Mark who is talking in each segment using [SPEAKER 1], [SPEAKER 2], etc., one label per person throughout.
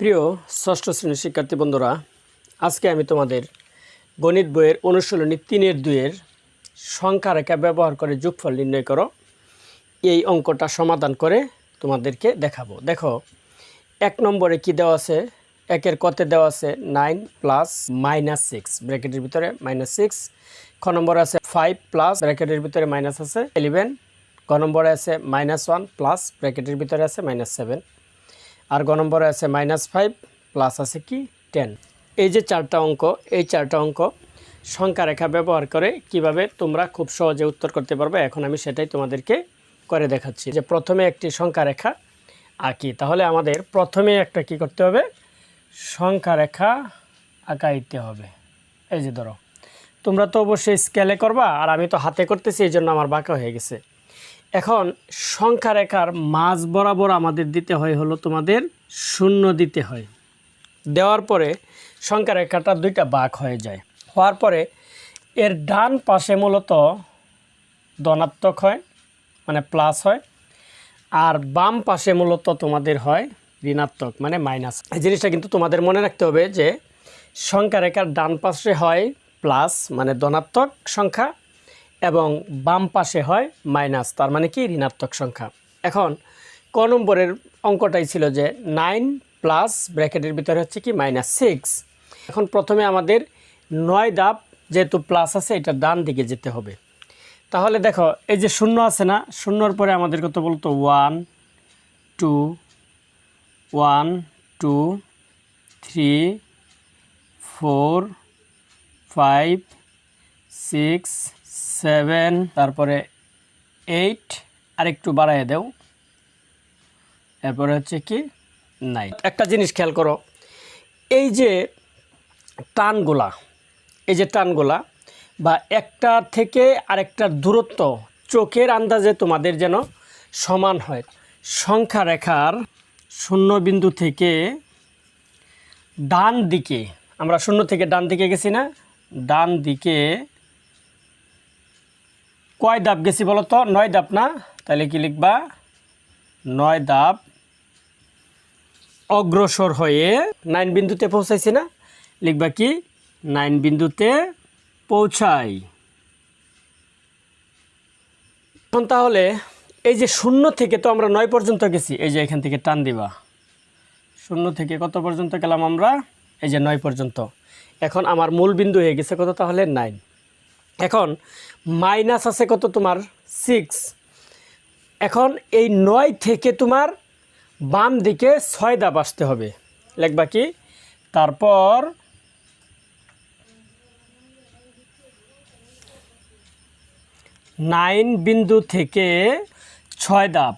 [SPEAKER 1] প্রিয় ষষ্ঠ শ্রেণির শিক্ষার্থী বন্ধুরা, আজকে আমি তোমাদের গণিত বইয়ের অনুশীলনী তিনের দুইয়ের সংখ্যা রেখা ব্যবহার করে যোগফল নির্ণয় করো। এই অঙ্কটা সমাধান করে তোমাদেরকে দেখাবো। দেখো, এক নম্বরে কি দেওয়া আছে? একের কতে দেওয়া আছে নাইন প্লাস মাইনাস সিক্স। ব্র্যাকেটের ভিতরে মাইনাস সিক্স। খ নম্বর আছে ফাইভ প্লাস, ব্র্যাকেটের ভিতরে মাইনাস আছে ইলেভেন। ক নম্বরে আছে মাইনাস ওয়ান প্লাস, ব্র্যাকেটের ভিতরে আছে মাইনাস সেভেন। আর গ নম্বরে আছে মাইনাস ফাইভ প্লাস আছে কি টেন এই যে চারটা অঙ্ক, এই চারটা অঙ্ক সংখ্যা রেখা ব্যবহার করে কীভাবে তোমরা খুব সহজে উত্তর করতে পারবে, এখন আমি সেটাই তোমাদেরকে করে দেখাচ্ছি। যে প্রথমে একটি সংখ্যা রেখা আঁকি তাহলে আমাদের প্রথমে একটা কি করতে হবে? সংখ্যা রেখা আঁকাইতে হবে। এই যে ধরো, তোমরা তো অবশ্যই স্কেলে করবা, আর আমি তো হাতে করতেছি, এই জন্য আমার বাঁকা হয়ে গেছে। এখন সংখ্যা রেখার মাঝ বরাবর আমাদের দিতে হয় হলো তোমাদের শূন্য দিতে হয়। দেওয়ার পরে সংখ্যা রেখাটা দুইটা বাঁক হয়ে যায়। হওয়ার পরে এর ডান পাশে মূলত ধনাত্মক হয় মানে প্লাস হয়, আর বাম পাশে মূলত তোমাদের হয় ঋণাত্মক মানে মাইনাস। এই জিনিসটা কিন্তু তোমাদের মনে রাখতে হবে যে সংখ্যা রেখার ডান পাশে হয় প্লাস মানে ধনাত্মক সংখ্যা এবং বাম পাশে হয় মাইনাস, তার মানে কি? ঋণাত্মক সংখ্যা। এখন ক নম্বরের অঙ্কটাই ছিল যে নাইন প্লাস ব্র্যাকেটের ভিতরে হচ্ছে কি? Minus six. এখন প্রথমে আমাদের নয় দাপ যেহেতু প্লাস আছে, এটা ডান দিকে যেতে হবে। তাহলে দেখো, এই যে শূন্য আছে না, শূন্যর পরে আমাদের কত বলতো? One, two one, two, three, four, five, six seven, তারপরে এইট আর একটু বাড়াই দেও। এরপরে হচ্ছে কি? নাইন। একটা জিনিস খেয়াল করো, এই যে টানগুলা, এই যে টানগুলা বা একটা থেকে আরেকটার দূরত্ব চোখের আন্দাজে তোমাদের যেন সমান হয়। সংখ্যা রেখার শূন্য বিন্দু থেকে ডান দিকে, আমরা শূন্য থেকে ডান দিকে গেছি না? ডান দিকে কয় দাপ গেছি বলো তো? নয় দাপ না? তাহলে কি লিখবা? নয় দাপ অগ্রসর হয়ে নাইন বিন্দুতে পৌঁছাইছি না? লিখবা কি? নাইন বিন্দুতে পৌঁছাই। এখন তাহলে এই যে শূন্য থেকে তো আমরা নয় পর্যন্ত গেছি, এই যে এখান থেকে টান দিবা। শূন্য থেকে কত পর্যন্ত গেলাম আমরা? এই যে নয় পর্যন্ত। এখন আমার মূল বিন্দু হয়ে গেছে কত তাহলে? নাইন। এখন মাইনাস আছে কত তোমার? সিক্স এখন এই নয় থেকে তোমার বাম দিকে ছয় দাব আসতে হবে। লিখবা কি? তারপর নাইন বিন্দু থেকে ছয় দাব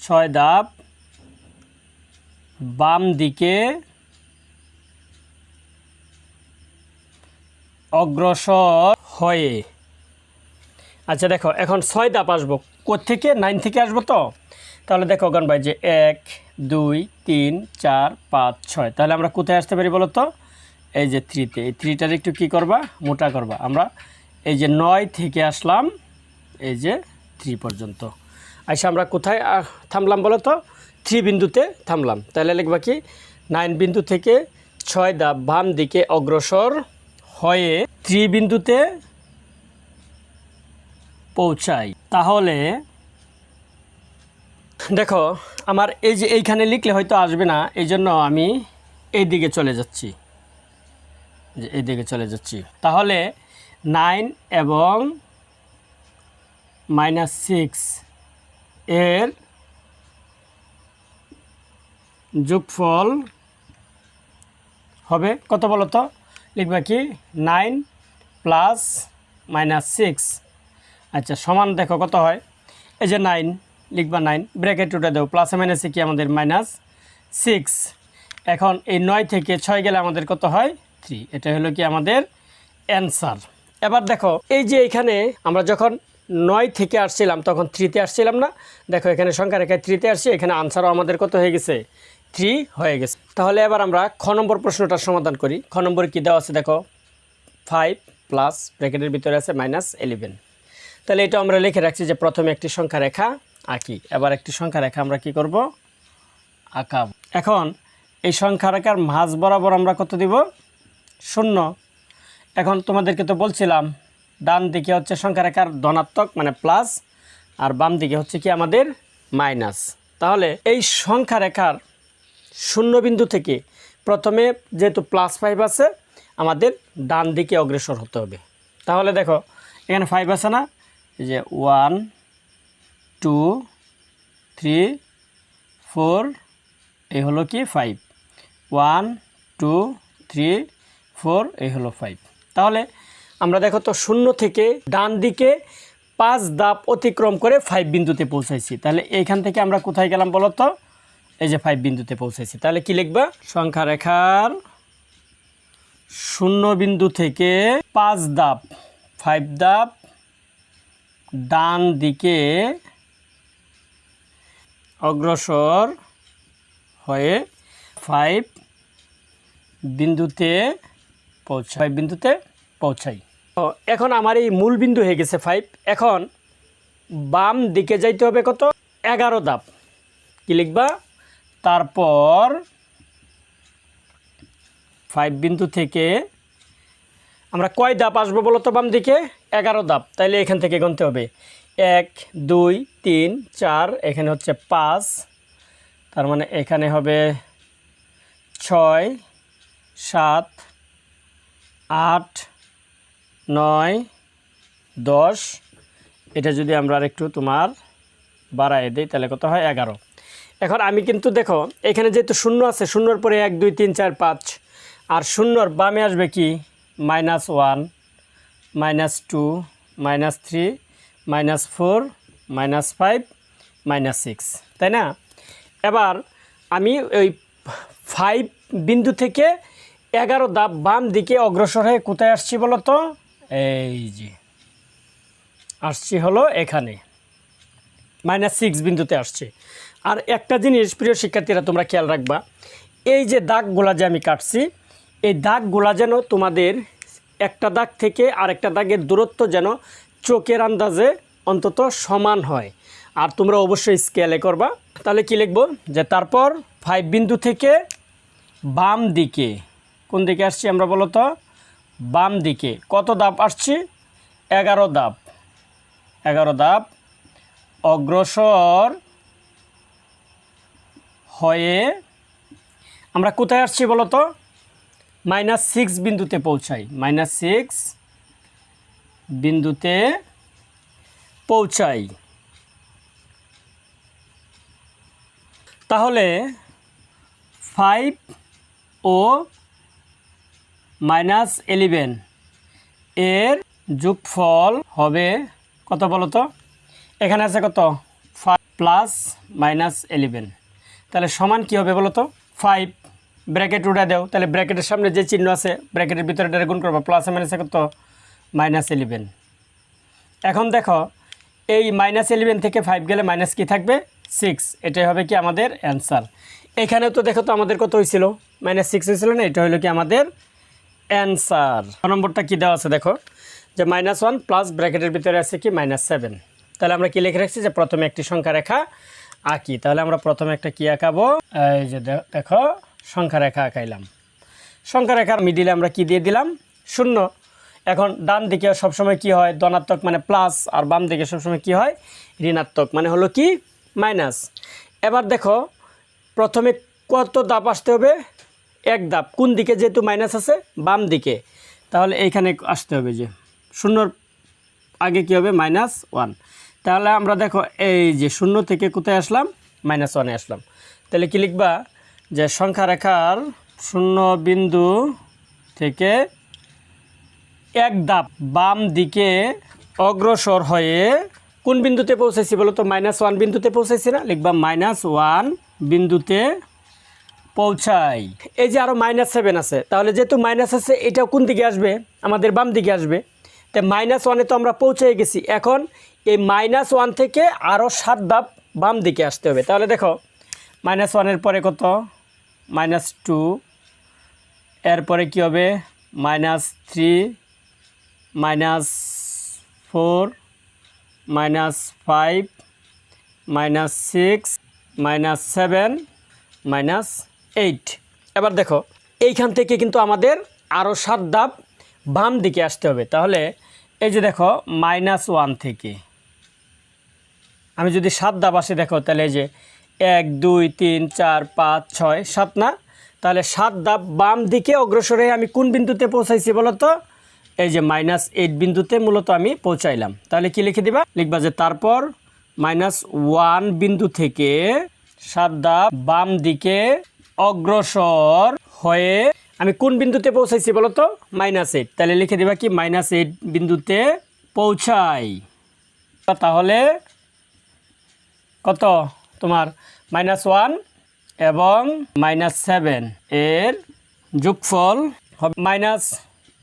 [SPEAKER 1] ছয় দাব বাম দিকে অগ্রসর হয়ে আচ্ছা দেখো, এখন ছয় দাপ আসব। থেকে নাইন থেকে আসব তো? তাহলে দেখো গান ভাই যে এক, দুই, তিন, চার, পাঁচ, ছয়। তাহলে আমরা কোথায় আসতে পারি বলো তো? এই যে থ্রিতে। এই থ্রিটার একটু কী করবা? মোটা করবা। আমরা এই যে নয় থেকে আসলাম, এই যে থ্রি পর্যন্ত। আচ্ছা আমরা কোথায় থামলাম বলো তো? থ্রি বিন্দুতে থামলাম। তাহলে লিখবা কি? নাইন বিন্দু থেকে ছয় দাপ বাম দিকে অগ্রসর হয়ে থ্রি বিন্দুতে পৌঁছাই। তাহলে দেখো, আমার এই যে এইখানে লিখলে হয়তো আসবে না এই জন্য আমি এই দিকে চলে যাচ্ছি। যে এই দিকে চলে যাচ্ছি। তাহলে নাইন এবং মাইনাস সিক্স এর যোগফল হবে, কত বলো তো লিখবা কি? নাইন প্লাস মাইনাস সিক্স আচ্ছা সমান দেখো কত হয়? এই যে নাইন লিখবা নাইন ব্র্যাকেট উঠে দেবো প্লাসে মাইনাসে কি আমাদের মাইনাস সিক্স এখন এই নয় থেকে ছয় গেলে আমাদের কত হয়? থ্রি এটা হলো কি আমাদের অ্যান্সার এবার দেখো, এই যে এখানে আমরা যখন নয় থেকে আসছিলাম, তখন থ্রিতে আসছিলাম না। দেখো, এখানে সংখ্যা রেখায় থ্রিতে আসছি, এখানে আনসারও আমাদের কত হয়ে গেছে? থ্রি হয়ে গেছে। তাহলে এবার আমরা খ নম্বর প্রশ্নটার সমাধান করি। খ নম্বর কী দেওয়া আছে দেখো? ফাইভ প্লাস ব্র্যাকেটের ভিতরে আছে মাইনাস এলেভেন তাহলে এটা আমরা লিখে রাখছি যে প্রথমে একটি সংখ্যা রেখা আঁকি। এবার একটি সংখ্যা রেখা আমরা কি করব? আঁকাব। এখন এই সংখ্যা রেখার মাঝ বরাবর আমরা কত দিব? শূন্য। এখন তোমাদেরকে তো বলছিলাম, ডান দিকে হচ্ছে সংখ্যা রেখার ধনাত্মক মানে প্লাস, আর বাম দিকে হচ্ছে কি আমাদের মাইনাস। তাহলে এই সংখ্যা রেখার শূন্য বিন্দু থেকে প্রথমে যেহেতু প্লাস ফাইভ আছে, আমাদের ডান দিকে অগ্রসর হতে হবে। তাহলে দেখো, এখানে ফাইভ আছে না? এই যে ওয়ান, টু, থ্রি, ফোর, এই হলো কি five. One, two, three, four, এই হলো ফাইভ। তাহলে আমরা দেখো তো শূন্য থেকে ডান দিকে পাঁচ ধাপ অতিক্রম করে ফাইভ বিন্দুতে পৌঁছাইছি। তাহলে এইখান থেকে আমরা কোথায় গেলাম বলো তো? এই যে ফাইভ বিন্দুতে পৌঁছাইছি। তাহলে কি লিখবা? সংখ্যা রেখার শূন্য বিন্দু থেকে পাঁচ ধাপ, ফাইভ ধাপ ডান দিকে অগ্রসর হয়ে ফাইভ বিন্দুতে পৌঁছাই। ফাইভ বিন্দুতে পৌঁছাই। তো এখন আমার এই মূল বিন্দু হয়ে গেছে ফাইভ এখন বাম দিকে যাইতে হবে কত? এগারো ধাপ। কি লিখবা? তারপর ফাইভ বিন্দু থেকে আমরা কয় ধাপ আসব বলো তো বাম দিকে? এগারো ধাপ, তাইলে এখান থেকে গুনতে হবে। এক, দুই, তিন, চার, এখানে হচ্ছে পাঁচ, তার মানে এখানে হবে ছয়, সাত, আট, নয়, দশ। এটা যদি আমরা আর একটু তোমার বাড়ায় দিই, তাহলে কত হয়? এগারো। এখন আমি কিন্তু দেখো, এখানে যেহেতু শূন্য আছে, শূন্যর পরে এক, দুই, তিন, চার, পাঁচ, আর শূন্যর বামে আসবে কি? Minus one. Minus two, minus three, minus four, minus five, minus six, তাই না? এবার আমি ওই ফাইভ বিন্দু থেকে এগারো দাব বাম দিকে অগ্রসর হয়ে কোথায় আসছি বলো তো? এই যে, আসছি হলো এখানে। মাইনাস সিক্স বিন্দুতে আসছে। আর একটা জিনিস প্রিয় শিক্ষার্থীরা, তোমরা খেয়াল রাখবা, এই যে দাগগুলা যে আমি কাটছি, এই দাগগুলা যেন তোমাদের একটা দাগ থেকে আরেকটা দাগের দূরত্ব যেন চোখের আন্দাজে অন্তত সমান হয়। আর তোমরা অবশ্যই স্কেলে করবা। তাহলে কি লিখব? যে তারপর ফাইভ বিন্দু থেকে বাম দিকে, কোন দিকে আসছি আমরা বলো তো? বাম দিকে। কত দাপ আসছি? এগারো দাপ। এগারো দাপ অগ্রসর হয়ে আমরা কোথায় আসছি বলো তো? মাইনাস সিক্স বিন্দুতে পৌঁছাই। মাইনাস সিক্স বিন্দুতে পৌঁছাই। তাহলে ফাইভ ও মাইনাস এলিভেন এর যোগফল হবে কত বলো তো? এখানে আছে কত? ফাইভ প্লাস মাইনাস এলিভেন তাহলে সমান কি হবে বলো তো? ফাইভ ব্র্যাকেট উঠে দাও। তাহলে ব্র্যাকেটের সামনে যে চিহ্ন আছে ব্র্যাকেটের ভিতরে এটা গুণ করব। প্লাস মাইনাসে কত? মাইনাস ইলেভেন এখন দেখো, এই মাইনাস ইলেভেন থেকে ফাইভ গেলে মাইনাস কি থাকবে? সিক্স এটাই হবে কি আমাদের অ্যান্সার এখানে তো দেখো তো আমাদের কত হয়েছিল? মাইনাস সিক্স হয়েছিল না? এটা হলো কি আমাদের অ্যান্সার নম্বরটা কী দেওয়া আছে দেখো? যে মাইনাস ওয়ান প্লাস ব্র্যাকেটের ভিতরে আছে কি? মাইনাস সেভেন তাহলে আমরা কি লিখে রাখছি? যে প্রথমে একটি সংখ্যা রেখা আঁকি। তাহলে আমরা প্রথমে একটা কি আঁকাবো? এই যে দেখো। সংখ্যা রেখা আঁকাইলাম। সংখ্যা রেখার মিডিলে আমরা কি দিয়ে দিলাম? শূন্য। এখন ডান দিকে সবসময় কি হয়? ধনাত্মক মানে প্লাস আর বাম দিকে সবসময় কি হয়? ঋণাত্মক। মানে হলো কি? মাইনাস এবার দেখো, প্রথমে কত দাপ আসতে হবে? এক দাপ কোন দিকে যেহেতু মাইনাস আছে? বাম দিকে। তাহলে এইখানে আসতে হবে যে, শূন্যর আগে কি হবে? মাইনাস ওয়ান তাহলে আমরা দেখো, এই যে শূন্য থেকে কোথায় আসলাম? মাইনাস ওয়ানে আসলাম। তাহলে কি লিখবা? যে সংখ্যা রেখার শূন্য বিন্দু থেকে এক ধাপ বাম দিকে অগ্রসর হয়ে কোন বিন্দুতে পৌঁছেছি বলো তো? মাইনাস ওয়ান বিন্দুতে পৌঁছেছি না? লিখবা মাইনাস ওয়ান বিন্দুতে পৌঁছাই। এই যে আরও মাইনাস সেভেন আছে, তাহলে যেহেতু মাইনাস আছে, এটাও কোন দিকে আসবে? আমাদের বাম দিকে আসবে। তো মাইনাস ওয়ানে তো আমরা পৌঁছে গেছি। এখন এই মাইনাস ওয়ান থেকে আরও সাত ধাপ বাম দিকে আসতে হবে। তাহলে দেখো মাইনাস ওয়ানের পরে কত? মাইনাস টু, এরপরে কি হবে? Minus three, minus four, minus five, minus six, minus seven, minus eight. এবার দেখো, এইখান থেকে কিন্তু আমাদের আরও সাত ধাপ বাম দিকে আসতে হবে। তাহলে এই যে দেখো, মাইনাস ওয়ান থেকে। আমি যদি সাত ধাপ আসে, দেখো, তাহলে এই যে এক, দুই, তিন, চার, পাঁচ, ছয়, সাত না? তাহলে সাত ধাপ বাম দিকে অগ্রসর হয়ে আমি কোন বিন্দুতে পৌঁছাইছি বলতো? এই যে মাইনাস এইট বিন্দুতে মূলত আমি পৌঁছাইলাম। তাহলে কি লিখে দিবা? লিখবা যে তারপর মাইনাস ওয়ান বিন্দু থেকে সাত ধাপ বাম দিকে অগ্রসর হয়ে আমি কোন বিন্দুতে পৌঁছাইছি বলতো? মাইনাস এইট তাহলে লিখে দিবা কি? মাইনাস এইট বিন্দুতে পৌঁছাই। তাহলে কত? তোমার মাইনাস ওয়ান এবং মাইনাস সেভেন এর যোগফল হবে মাইনাস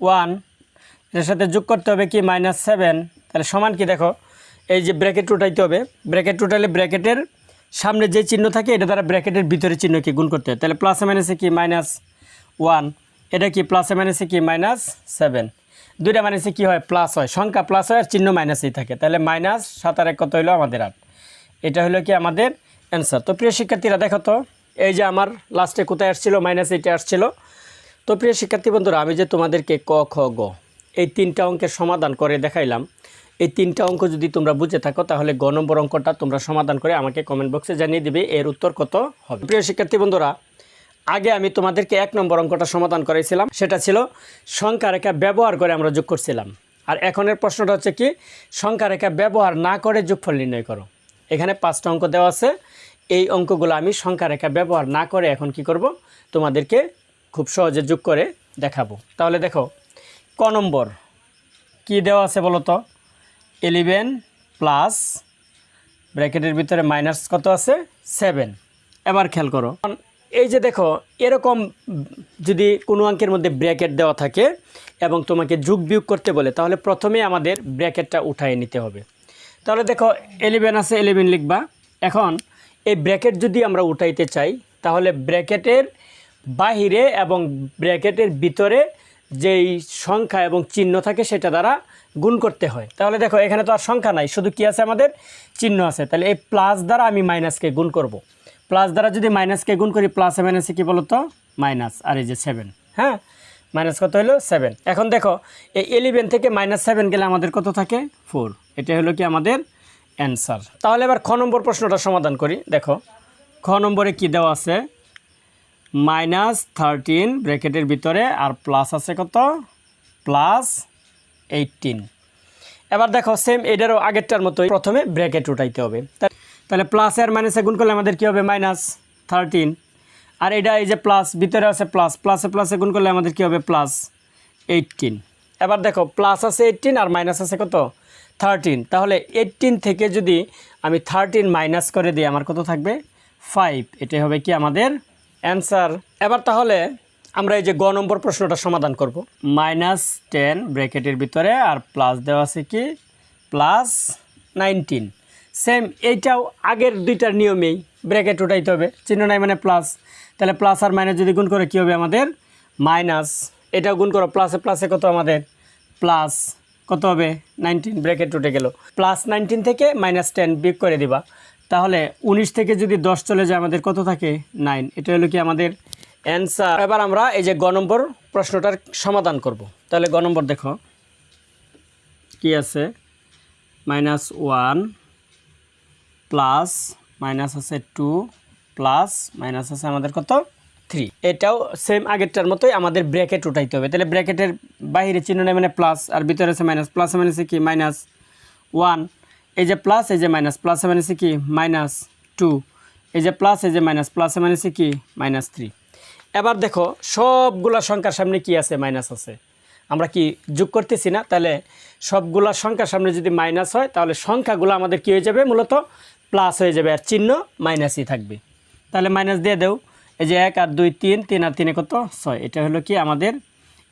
[SPEAKER 1] ওয়ানের সাথে যোগ করতে হবে কি মাইনাস সেভেন তাহলে সমান কি দেখো? এই যে ব্র্যাকেট উঠাইতে হবে। ব্র্যাকেট উঠালে ব্র্যাকেটের সামনে যে চিহ্ন থাকে, এটা দ্বারা ব্র্যাকেটের ভিতরে চিহ্নকে গুণ করতে হয় তাহলে প্লাসে মাইনাসে কি মাইনাস ওয়ান এটা কি প্লাসে মাইনাসে কি মাইনাস সেভেন দুইটা মাইনাসে কি হয়? প্লাস হয়। সংখ্যা প্লাস হয় আর চিহ্ন মাইনাসেই থাকে। তাহলে মাইনাস সাত আর এক কত হইল? আমাদের আট। এটা হলো কি আমাদের অ্যান্সার তো প্রিয় শিক্ষার্থীরা, দেখো তো, এই যে আমার লাস্টে কোথায় আসছিল? মাইনাস এইটে আসছিল। তো প্রিয় শিক্ষার্থী বন্ধুরা, আমি যে তোমাদেরকে ক, খ, গ, এই তিনটা অঙ্কের সমাধান করে দেখাইলাম। এই তিনটা অঙ্ক যদি তোমরা বুঝে থাকো, তাহলে গ নম্বর অঙ্কটা তোমরা সমাধান করে আমাকে কমেন্ট বক্সে জানিয়ে দিবে, এর উত্তর কত হবে। প্রিয় শিক্ষার্থী বন্ধুরা, আগে আমি তোমাদেরকে এক নম্বর অঙ্কটা সমাধান করেছিলাম সেটা ছিল সংখ্যা রেখা ব্যবহার করে আমরা যোগ করছিলাম। আর এখনের প্রশ্নটা হচ্ছে কি, সংখ্যা রেখা ব্যবহার না করে যোগফল নির্ণয় করো। এখানে পাঁচটা অঙ্ক দেওয়া আছে। এই অঙ্কগুলো আমি সংখ্যা রেখা ব্যবহার না করে এখন কি করব? তোমাদেরকে খুব সহজে যোগ করে দেখাবো। তাহলে দেখো, ক নম্বর। কি দেওয়া আছে বলো তো? ইলেভেন প্লাস ব্র্যাকেটের ভিতরে মাইনাস কত আছে? সেভেন এবার খেয়াল করো। এই যে দেখো, এরকম যদি কোনো অঙ্কের মধ্যে ব্র্যাকেট দেওয়া থাকে এবং তোমাকে যোগ বিয়োগ করতে বলে, তাহলে প্রথমে আমাদের ব্র্যাকেটটা উঠায় নিতে হবে। তাহলে দেখো এলেভেন আছে এলেভেন লিখবা। এখন, এই ব্র্যাকেট যদি আমরা উঠাইতে চাই, তাহলে ব্র্যাকেটের বাহিরে এবং ব্র্যাকেটের ভিতরে যেই সংখ্যা এবং চিহ্ন থাকে, সেটা দ্বারা গুণ করতে হয়। তাহলে দেখো, এখানে তো আর সংখ্যা নাই, শুধু কি আছে আমাদের? চিহ্ন আছে। তাহলে এই প্লাস দ্বারা আমি মাইনাসকে গুণ করব। প্লাস দ্বারা যদি মাইনাসকে গুণ করি প্লাসে মাইনাসে কী বলো তো মাইনাস আর এই যে সেভেন হ্যাঁ? মাইনাস কত হলো সেভেন এখন দেখো, এই এলিভেন থেকে মাইনাস সেভেন গেলে আমাদের কত থাকে? ফোর এটা হলো কি আমাদের অ্যান্সার তাহলে এবার খ নম্বর প্রশ্নটা সমাধান করি। দেখো, খ নম্বরে কি দেওয়া আছে? মাইনাস থার্টিন ব্র্যাকেটের ভিতরে আর প্লাস আছে কত? প্লাস এইটিন এবার দেখো সেম এটারও আগেরটার মতোই প্রথমে ব্র্যাকেট উঠাইতে হবে। তাহলে প্লাস আর মাইনাসে গুণ করলে আমাদের কী হবে? মাইনাস থার্টিন আর এটা এই যে প্লাস ভিতরে আছে প্লাস প্লাসে প্লাসে গুণ করলে আমাদের কী হবে? প্লাস এইটিন এবার দেখো প্লাস আছে এইটিন আর মাইনাস আছে কত? থার্টিন তাহলে এইটিন থেকে যদি আমি থার্টিন মাইনাস করে দিই, আমার কত থাকবে? ফাইভ এটাই হবে কি আমাদের অ্যান্সার এবার তাহলে আমরা এই যে গ নম্বর প্রশ্নটা সমাধান করব। মাইনাস টেন ব্র্যাকেটের ভিতরে আর প্লাস দেওয়া আছে কি? প্লাস নাইনটিন সেম এইটাও আগের দুইটার নিয়মেই ব্র্যাকেট উঠাইতে হবে। চিহ্ন নাই মানে প্লাস তাহলে প্লাস আর মাইনাস যদি গুণ করে কী হবে আমাদের? মাইনাস এটাও গুণ করো প্লাসে প্লাসে কত আমাদের? প্লাস কত হবে? নাইনটিন ব্র্যাকেট উঠে গেল। প্লাস নাইনটিন থেকে মাইনাস টেন বিয়োগ করে দিবা। তাহলে উনিশ থেকে যদি দশ চলে যায়, আমাদের কত থাকে? নাইন এটা হলো কি আমাদের অ্যান্সার এবার আমরা এই যে গ নম্বর প্রশ্নটার সমাধান করব। তাহলে গ নম্বর দেখো। কি আছে? মাইনাস ওয়ান প্লাস মাইনাস আছে টু প্লাস মাইনাস আছে আমাদের কত? থ্রি। এটাও সেম আগেরটার মতোই আমাদের ব্র্যাকেট উঠাইতে হবে। তাহলে ব্র্যাকেটের বাইরে চিহ্ন নেই মানে প্লাস আর ভিতরে আছে মাইনাস প্লাস মাইনাসে কি? মাইনাস ওয়ান এই যে প্লাস এই যে মাইনাস প্লাস মাইনাসে কি? মাইনাস টু এই যে প্লাস এই যে মাইনাস প্লাস মাইনাসে কি? মাইনাস থ্রি এবার দেখো, সবগুলা সংখ্যার সামনে কি আছে? মাইনাস আছে। আমরা কি যোগ করতেছি না? তাহলে সবগুলা সংখ্যার সামনে যদি মাইনাস হয়, তাহলে সংখ্যাগুলো আমাদের কি হয়ে যাবে? মূলত প্লাস হয়ে যাবে। আর চিহ্ন মাইনাসই থাকবে। তাহলে মাইনাস দিয়ে দেও। এই যে এক আর দুই তিন তিন আর তিনে কত? ছয়। এটা হলো কি আমাদের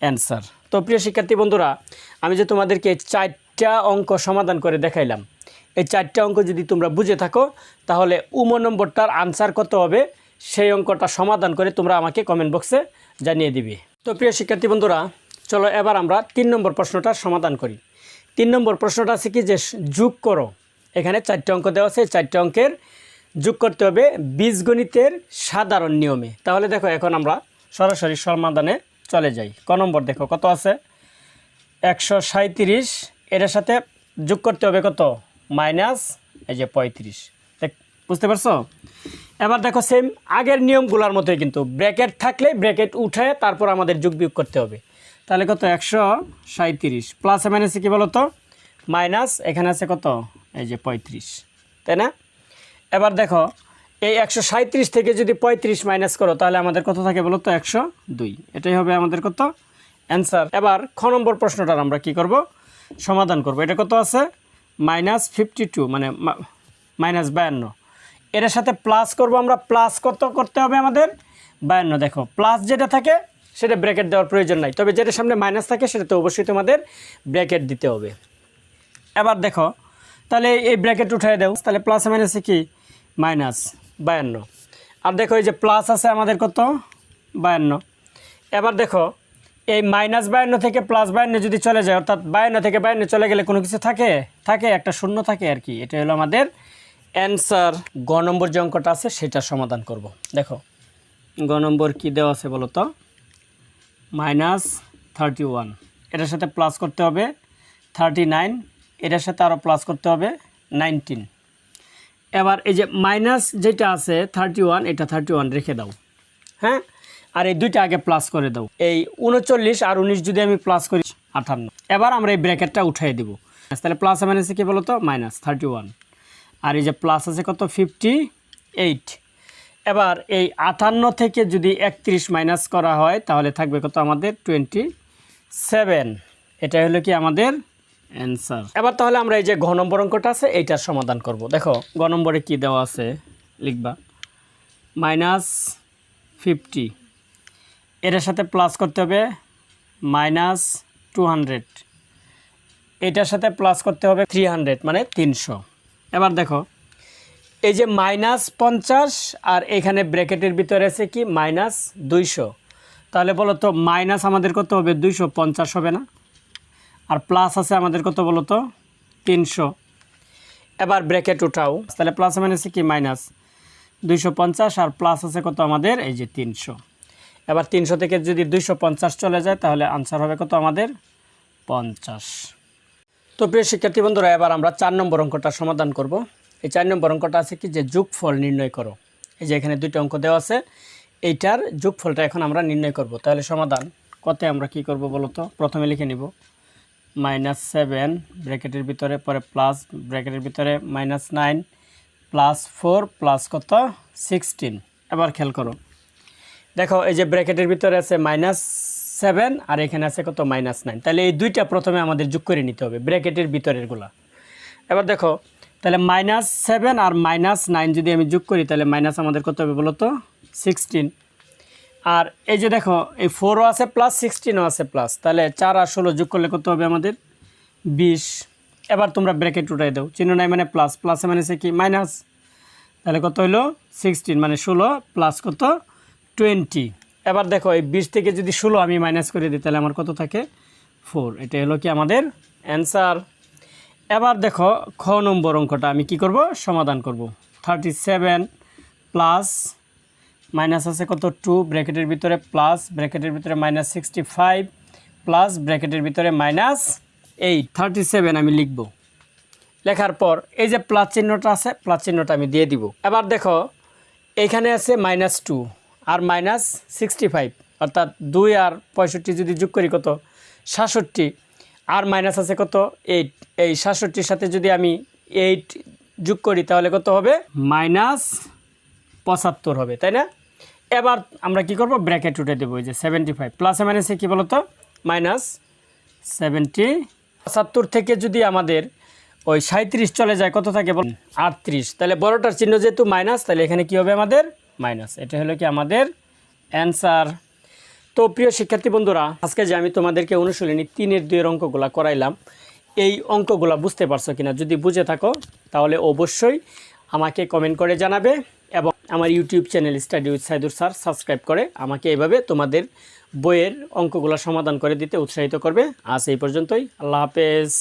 [SPEAKER 1] অ্যান্সার তো প্রিয় শিক্ষার্থী বন্ধুরা, আমি যে তোমাদেরকে চারটা অঙ্ক সমাধান করে দেখাইলাম, এই চারটা অঙ্ক যদি তোমরা বুঝে থাকো, তাহলে উম নম্বরটার আনসার কত হবে? সেই অঙ্কটা সমাধান করে তোমরা আমাকে কমেন্ট বক্সে জানিয়ে দিবে। তো প্রিয় শিক্ষার্থী বন্ধুরা, চলো এবার আমরা তিন নম্বর প্রশ্নটার সমাধান করি। তিন নম্বর প্রশ্নটা আছে কি যে, যোগ করো। এখানে চারটে অঙ্ক দেওয়া আছে চারটে অঙ্কের যোগ করতে হবে বীজগণিতের সাধারণ নিয়মে। তাহলে দেখো, এখন আমরা সরাসরি সমাধানে চলে যাই। ক নম্বর দেখো, কত আছে? একশো সাঁত্রিশ এটার সাথে যোগ করতে হবে কত? মাইনাস, এই যে পঁয়ত্রিশ। বুঝতে পারছ? এবার দেখো সেম আগের নিয়মগুলোর মতোই কিন্তু ব্র্যাকেট থাকলে ব্র্যাকেট উঠে তারপর আমাদের যোগ বিয়োগ করতে হবে। তাহলে কত? একশো সাঁত্রিশ প্লাস মাইনাসে কী বলো তো মাইনাস, এখানে আছে কত? এই যে পঁয়ত্রিশ। তাই না? এবার দেখো, এই একশো সাঁত্রিশ থেকে যদি পঁয়ত্রিশ মাইনাস করো, তাহলে আমাদের কত থাকে বলো তো? একশো দুই। এটাই হবে আমাদের কত? অ্যান্সার এবার খ নম্বর প্রশ্নটার আমরা কি করব? সমাধান করব। এটা কত আছে? মাইনাস ফিফটি টু মানে মাইনাস বায়ান্ন। এটার সাথে প্লাস করব আমরা। প্লাস কত করতে হবে আমাদের? বায়ান্ন। দেখো প্লাস যেটা থাকে, সেটা ব্র্যাকেট দেওয়ার প্রয়োজন নাই। তবে যেটা সামনে মাইনাস থাকে সেটা তো অবশ্যই তোমাদের ব্র্যাকেট দিতে হবে। এবার দেখো, তাহলে এই ব্র্যাকেট উঠাই দাও। তাহলে প্লাস মাইনাসে কি? মাইনাস বায়ান্ন। আর দেখো এই যে প্লাস আছে আমাদের কত? বায়ান্ন। এবার দেখো, এই মাইনাস বায়ান্ন থেকে প্লাস বায়ান্ন যদি চলে যায়, অর্থাৎ বায়ান্ন থেকে বায়ান্ন চলে গেলে কোনো কিছু থাকে? থাকে, একটা শূন্য থাকে আর কি। এটা হলো আমাদের অ্যান্সার গ নম্বর যে অঙ্কটা আছে, সেটা সমাধান করব। দেখো, গ নম্বর কী দেওয়া আছে বলো তো? মাইনাস থার্টি ওয়ান এটার সাথে প্লাস করতে হবে থার্টি নাইন এটার সাথে আরও প্লাস করতে হবে নাইনটিন এবার এই যে মাইনাস যেটা আছে থার্টি ওয়ান এটা থার্টি ওয়ান রেখে দাও। হ্যাঁ? আর এই দুইটা আগে প্লাস করে দাও। এই উনচল্লিশ আর উনিশ যদি আমি প্লাস করি, আঠান্ন। এবার আমরা এই ব্র্যাকেটটা উঠাই দেবো। তাহলে প্লাস মাইনাসে কী বলো তো মাইনাস থার্টি ওয়ান আর এই যে প্লাস আছে কত? ফিফটি এইট এবার এই আটান্ন থেকে যদি একত্রিশ মাইনাস করা হয়, তাহলে থাকবে কত? আমাদের টোয়েন্টি সেভেন এটা হলো কি আমাদের অ্যান্সার এবার তাহলে আমরা এই যে ঘ নম্বর অঙ্কটা আছে, এইটার সমাধান করব। দেখো গ নম্বরে কী দেওয়া আছে? লিখবা। Minus fifty. এটার সাথে প্লাস করতে হবে মাইনাস টু হান্ড্রেড। এটার সাথে প্লাস করতে হবে থ্রি হান্ড্রেড মানে তিনশো। এবার দেখো, এই যে মাইনাস পঞ্চাশ আর এখানে ব্র্যাকেটের ভিতরে আছে কি? মাইনাস দুইশো। তাহলে বলো তো, মাইনাস আমাদের কত হবে দুইশো, পঞ্চাশ হবে না? আর প্লাস আছে আমাদের কত বলো তো তিনশো। এবার ব্র্যাকেট উঠাও। তাহলে প্লাস মাইনাসে কি? মাইনাস দুইশো পঞ্চাশ আর প্লাস আছে কত আমাদের? এই যে তিনশো। এবার তিনশো থেকে যদি দুইশো পঞ্চাশ চলে যায়, তাহলে আনসার হবে কত আমাদের? পঞ্চাশ। তো প্রিয় শিক্ষার্থী বন্ধুরা, এবার আমরা চার নম্বর অঙ্কটা সমাধান করব। এই চার নম্বর অঙ্কটা আছে কি? যে যোগফল নির্ণয় করো। এই যে এখানে দুইটা অঙ্ক দেওয়া আছে। এইটার যোগফলটা এখন আমরা নির্ণয় করব। তাহলে সমাধান, কতে আমরা কি করব বলো তো প্রথমে লিখে নিব। মাইনাস সেভেন ব্র্যাকেটের ভিতরে, পরে প্লাস ব্র্যাকেটের ভিতরে minus nine plus four plus কত? সিক্সটিন এবার খেয়াল করো। দেখো, এই যে ব্র্যাকেটের ভিতরে আছে মাইনাস সেভেন আর এখানে আছে কত? মাইনাস নাইন তাহলে এই দুইটা প্রথমে আমাদের যোগ করে নিতে হবে ব্র্যাকেটের ভিতরেরগুলা এবার দেখো, তাহলে মাইনাস সেভেন আর মাইনাস নাইন যদি আমি যোগ করি, তাহলে মাইনাস আমাদের কত হবে বলো তো সিক্সটিন আর এই যে দেখো, এই ফোরও আছে প্লাস সিক্সটিনও আছে প্লাস তাহলে চার আর ষোলো যোগ করলে কত হবে আমাদের? বিশ। এবার তোমরা ব্র্যাকেট উঠাই দাও। চিহ্ন নাই মানে প্লাস প্লাসে মানে সে কি? মাইনাস তাহলে কত হলো সিক্সটিন মানে ষোলো প্লাস কত? টোয়েন্টি এবার দেখো, এই বিশ থেকে যদি ষোলো আমি মাইনাস করে দিই, তাহলে আমার কত থাকে? ফোর এটা হলো কি আমাদের অ্যান্সার এবার দেখো, খ নম্বর অঙ্কটা আমি কি করব? সমাধান করব। থার্টি সেভেন প্লাস মাইনাস আছে কত? টু ব্র্যাকেটের ভিতরে প্লাস ব্র্যাকেটের ভিতরে মাইনাস সিক্সটি ফাইভ প্লাস ব্র্যাকেটের ভিতরে মাইনাস এইট থার্টি সেভেন আমি লিখব। লেখার পর এই যে প্লাস চিহ্নটা আছে প্লাস চিহ্নটা আমি দিয়ে দিব। এবার দেখো এইখানে আছে মাইনাস টু আর মাইনাস সিক্সটি ফাইভ অর্থাৎ দুই আর পঁয়ষট্টি যদি যোগ করি কত? সাতষট্টি। আর মাইনাস আছে কত? এইট এই সাতষট্টির সাথে যদি আমি এইট যোগ করি তাহলে কত হবে? মাইনাস পঁচাত্তর হবে, তাই না? এবার আমরা কি করব? ব্র্যাকেট উঠে দেবো যে সেভেন্টি ফাইভ প্লাসে মাইনাসে কী বলো তো মাইনাস সেভেন্টি পঁচাত্তর থেকে যদি আমাদের ওই সাঁত্রিশ চলে যায়, কত থাকে বল? আটত্রিশ। তাহলে বড়টার চিহ্ন যেহেতু মাইনাস তাহলে এখানে কি হবে আমাদের? মাইনাস এটা হলো কি আমাদের অ্যান্সার তো প্রিয় শিক্ষার্থী বন্ধুরা, আজকে যে আমি তোমাদেরকে অনুশীলনী তিনের দুইয়ের অঙ্কগুলা করাইলাম, এই অঙ্কগুলা বুঝতে পারছ কিনা যদি বুঝে থাকো, তাহলে অবশ্যই আমাকে কমেন্ট করে জানাবে। আমার YouTube channel study with Saidur sir subscribe করে আমাকে এভাবে তোমাদের বইয়ের অঙ্কগুলো সমাধান করে দিতে উৎসাহিত করবে। আজ এই পর্যন্তই। আল্লাহ হাফেজ।